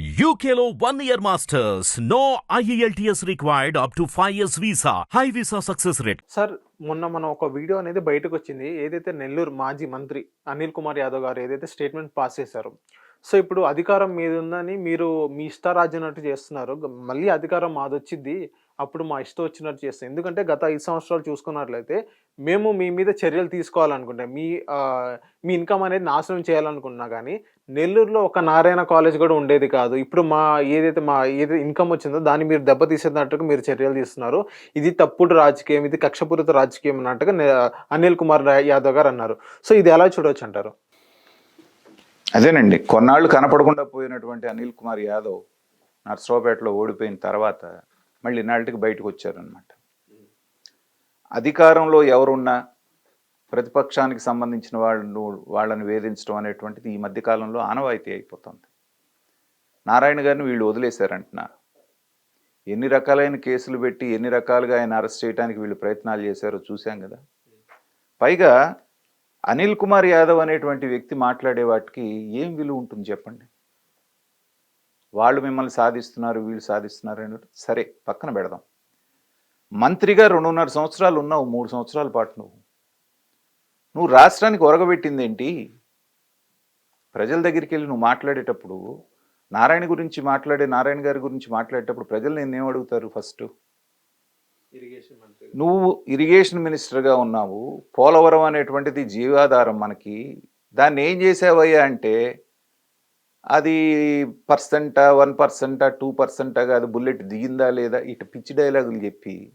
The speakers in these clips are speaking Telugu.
యూకేలో one year masters no E IELTS required up to 5 years visa. High visa success rate. Sir మొన్న మనం ఒక వీడియో అనేది బయటకు వచ్చింది. ఏదైతే నెల్లూరు మాజీ మంత్రి అనిల్ కుమార్ యాదవ్ గారు ఏదైతే స్టేట్మెంట్ పాస్ చేశారో. సో ఇప్పుడు అధికారం మీద ఉందని మీరు మీ ఇష్టారాజ్యనట్టు చేస్తున్నారు. మళ్ళీ అధికారం మాది వచ్చింది అప్పుడు మా ఇష్టం వచ్చినట్టు చేస్తాం. ఎందుకంటే గత ఐదు సంవత్సరాలు చూసుకున్నట్లయితే మేము మీ మీద చర్యలు తీసుకోవాలనుకుంటే. మీ మీ ఇన్కమ్ అనేది నాశనం చేయాలనుకున్నా కానీ నెల్లూరులో ఒక నారాయణ కాలేజ్ కూడా ఉండేది కాదు. ఇప్పుడు మా ఏదైతే మా ఏదైతే ఇన్కమ్ వచ్చిందో దాన్ని మీరు దెబ్బతీసేటట్టుగా మీరు చర్యలు తీస్తున్నారు. ఇది తప్పుడు రాజకీయం. ఇది కక్షపూరిత రాజకీయం అన్నట్టుగా అనిల్ కుమార్ యాదవ్ గారు అన్నారు. సో ఇది ఎలా చూడవచ్చు అంటారు? అదేనండి. కొన్నాళ్ళు కనపడకుండా పోయినటువంటి అనిల్ కుమార్ యాదవ్ నర్సరావుపేటలో ఓడిపోయిన తర్వాత మళ్ళీ నాటికి బయటకు వచ్చారనమాట అధికారంలో ఎవరున్నా ప్రతిపక్షానికి సంబంధించిన వాళ్ళు వాళ్ళని వేధించడం అనేటువంటిది ఈ మధ్యకాలంలో ఆనవాయితీ అయిపోతుంది. నారాయణ గారిని వీళ్ళు వదిలేశారంటున్నారు. ఎన్ని రకాలైన కేసులు పెట్టి ఎన్ని రకాలుగా ఆయన అరెస్ట్ చేయడానికి వీళ్ళు ప్రయత్నాలు చేశారో చూశాం కదా. పైగా అనిల్ కుమార్ యాదవ్ అనేటువంటి వ్యక్తి మాట్లాడే వాటికి ఏం విలువ ఉంటుంది చెప్పండి? వాళ్ళు మిమ్మల్ని సాధిస్తున్నారు వీళ్ళు సాధిస్తున్నారు అని సరే పక్కన పెడదాం. మంత్రిగా రెండున్నర సంవత్సరాలు ఉన్నావు మూడు సంవత్సరాల పాటు నువ్వు. నువ్వు రాష్ట్రానికి ఒరగబెట్టింది ఏంటి ప్రజల దగ్గరికి వెళ్ళి నువ్వు మాట్లాడేటప్పుడు నారాయణ గురించి మాట్లాడే నారాయణ గారి గురించి మాట్లాడేటప్పుడు ప్రజలు నేను ఏం అడుగుతారు ఫస్ట్? నువ్వు ఇరిగేషన్ మినిస్టర్గా ఉన్నావు పోలవరం అనేటువంటిది జీవాధారం మనకి. దాన్ని ఏం చేసావయ్యా అంటే అది పర్సెంటా వన్ పర్సెంటా టూ పర్సెంటా కాదు బుల్లెట్ దిగిందా లేదా ఇటు పిచ్చి డైలాగులు చెప్పి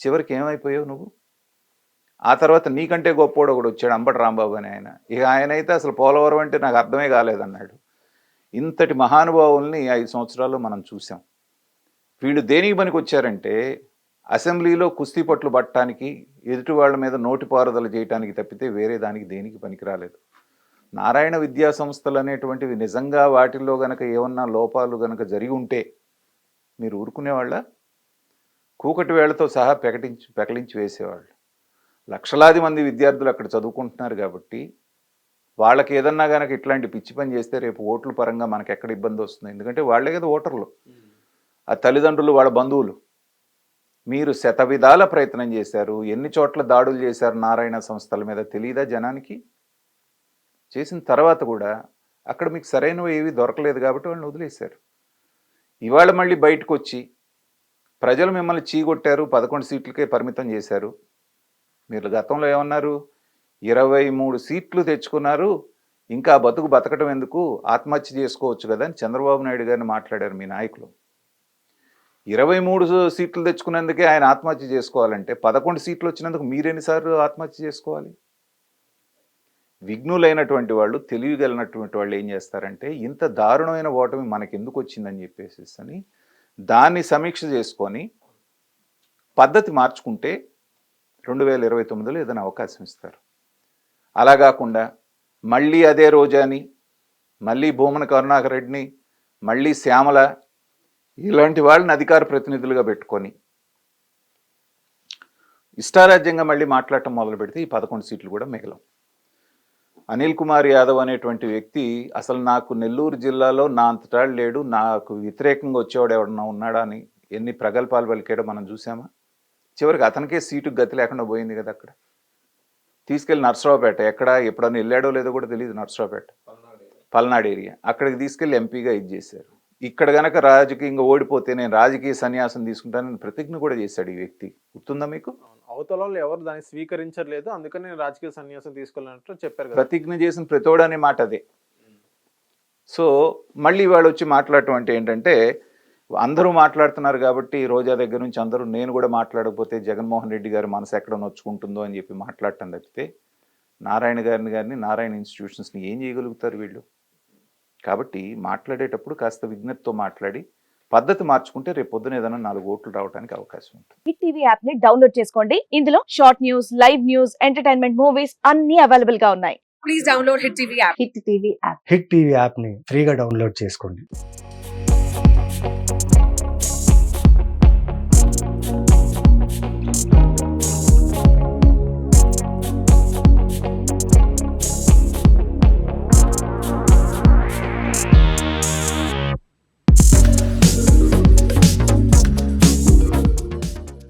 చివరికి ఏమైపోయావు నువ్వు? ఆ తర్వాత నీకంటే గొప్పోడు ఒకడు వచ్చాడు అంబటి రాంబాబు అని ఆయన. ఇక ఆయన అయితే అసలు పోలవరం అంటే నాకు అర్థమే కాలేదన్నాడు. ఇంతటి మహానుభావుల్ని ఐదు సంవత్సరాల్లో మనం చూసాం. వీళ్ళు దేనికి పనికి వచ్చారంటే అసెంబ్లీలో కుస్తీ పట్లు పట్టడానికి ఎదుటి వాళ్ళ మీద నోటిపారుదల చేయడానికి తప్పితే వేరే దానికి దేనికి పనికి రాలేదు. నారాయణ విద్యా సంస్థలు అనేటువంటివి నిజంగా వాటిల్లో గనక ఏమన్నా లోపాలు గనక జరిగి ఉంటే మీరు ఊరుకునేవాళ్ళ? కూకటి వేళ్ళతో సహా పెకటించి పెకలించి వేసేవాళ్ళు. లక్షలాది మంది విద్యార్థులు అక్కడ చదువుకుంటున్నారు కాబట్టి వాళ్ళకి ఏదన్నా గనక ఇట్లాంటి పిచ్చి పని చేస్తే రేపు ఓట్ల పరంగా మనకి ఎక్కడ ఇబ్బంది వస్తుంది? ఎందుకంటే వాళ్ళే కదా ఓటర్లు. ఆ తల్లిదండ్రులు వాళ్ళ బంధువులు. మీరు శత విధాల ప్రయత్నం చేశారు. ఎన్ని చోట్ల దాడులు చేశారు నారాయణ సంస్థల మీద? తెలియదా జనానికి? చేసిన తర్వాత కూడా అక్కడ మీకు సరైనవి ఏవి దొరకలేదు కాబట్టి వాళ్ళని వదిలేశారు. ఇవాళ మళ్ళీ బయటకు వచ్చి ప్రజలు మిమ్మల్ని చీగొట్టారు పదకొండు సీట్లకే పరిమితం చేశారు. మీరు గతంలో ఏమన్నారు? ఇరవై మూడు సీట్లు తెచ్చుకున్నారు ఇంకా బతుకు బతకడం ఎందుకు? ఆత్మహత్య చేసుకోవచ్చు కదా అని చంద్రబాబు నాయుడు గారిని మాట్లాడారు మీ నాయకులు. ఇరవై మూడు సీట్లు తెచ్చుకున్నందుకే ఆయన ఆత్మహత్య చేసుకోవాలంటే పదకొండు సీట్లు వచ్చినందుకు మీరెన్నిసార్లు ఆత్మహత్య చేసుకోవాలి? విఘ్నులైనటువంటి వాళ్ళు తెలియగలిగినటువంటి వాళ్ళు ఏం చేస్తారంటే ఇంత దారుణమైన ఓటమి మనకెందుకు వచ్చిందని చెప్పేసి అని దాన్ని సమీక్ష చేసుకొని పద్ధతి మార్చుకుంటే రెండు వేల ఇరవై తొమ్మిదిలో ఏదైనా అవకాశం ఇస్తారు. అలా కాకుండా మళ్ళీ అదే రోజాని మళ్ళీ భూమన కరుణాకర్ రెడ్డిని మళ్ళీ శ్యామల ఇలాంటి వాళ్ళని అధికార ప్రతినిధులుగా పెట్టుకొని ఇష్టారాజ్యంగా మళ్ళీ మాట్లాడటం మొదలు పెడితే ఈ పదకొండు సీట్లు కూడా మిగలం అనిల్ కుమార్ యాదవ్ అనేటువంటి వ్యక్తి అసలు నాకు నెల్లూరు జిల్లాలో నా అంతటాడు లేడు నాకు వ్యతిరేకంగా వచ్చేవాడు ఎవడన్నా ఉన్నాడా అని ఎన్ని ప్రగల్భాలు పలికాడో మనం చూసామా? చివరికి అతనికే సీటు గతి లేకుండా పోయింది కదా అక్కడ. తీసుకెళ్ళి నర్సరావుపేట ఎక్కడ ఎప్పుడన్నా వెళ్ళాడో లేదో కూడా తెలియదు నర్సరావుపేట. పల్నాడు ఏరియా. అక్కడికి తీసుకెళ్ళి ఎంపీగా ఇది చేశారు. ఇక్కడ గనక రాజకీయంగా ఓడిపోతే నేను రాజకీయ సన్యాసం తీసుకుంటానని ప్రతిజ్ఞ కూడా చేశాడు ఈ వ్యక్తి. గుర్తుందా మీకు? అవతల వాళ్ళు ఎవరు దాన్ని స్వీకరించట్లేదు అందుకని నేను రాజకీయ సన్యాసం తీసుకోవాలన్నట్టు చెప్పారు కదా. ప్రతిజ్ఞ చేసిన ప్రతోడు అనే మాట అదే. సో మళ్ళీ వాడు వచ్చి మాట్లాడటం అంటే ఏంటంటే అందరూ మాట్లాడుతున్నారు కాబట్టి రోజా దగ్గర నుంచి అందరూ నేను కూడా మాట్లాడకపోతే జగన్మోహన్ రెడ్డి గారి మనసు ఎక్కడ నొచ్చుకుంటుందో అని చెప్పి మాట్లాడటం తప్పితే నారాయణ గారిని గారిని నారాయణ ఇన్స్టిట్యూషన్స్ని ఏం చేయగలుగుతారు వీళ్ళు? కాబట్టి మాట్లాడేటప్పుడు కాస్త విజ్ఞతతో మాట్లాడి పద్ధతి మార్చుకుంటే రేపు పొద్దున ఏదైనా నాలుగు ఓట్లు రావడానికి అవకాశం ఉంటుంది. హిట్ టీవీ యాప్ని డౌన్లోడ్ చేసుకోండి. ఇందులో short news live news entertainment movies అన్ని అవైలబుల్గా ఉన్నాయి. Please download Hit TV app. Hit TV app hit TV యాప్ని ఫ్రీగా డౌన్లోడ్ చేసుకోండి.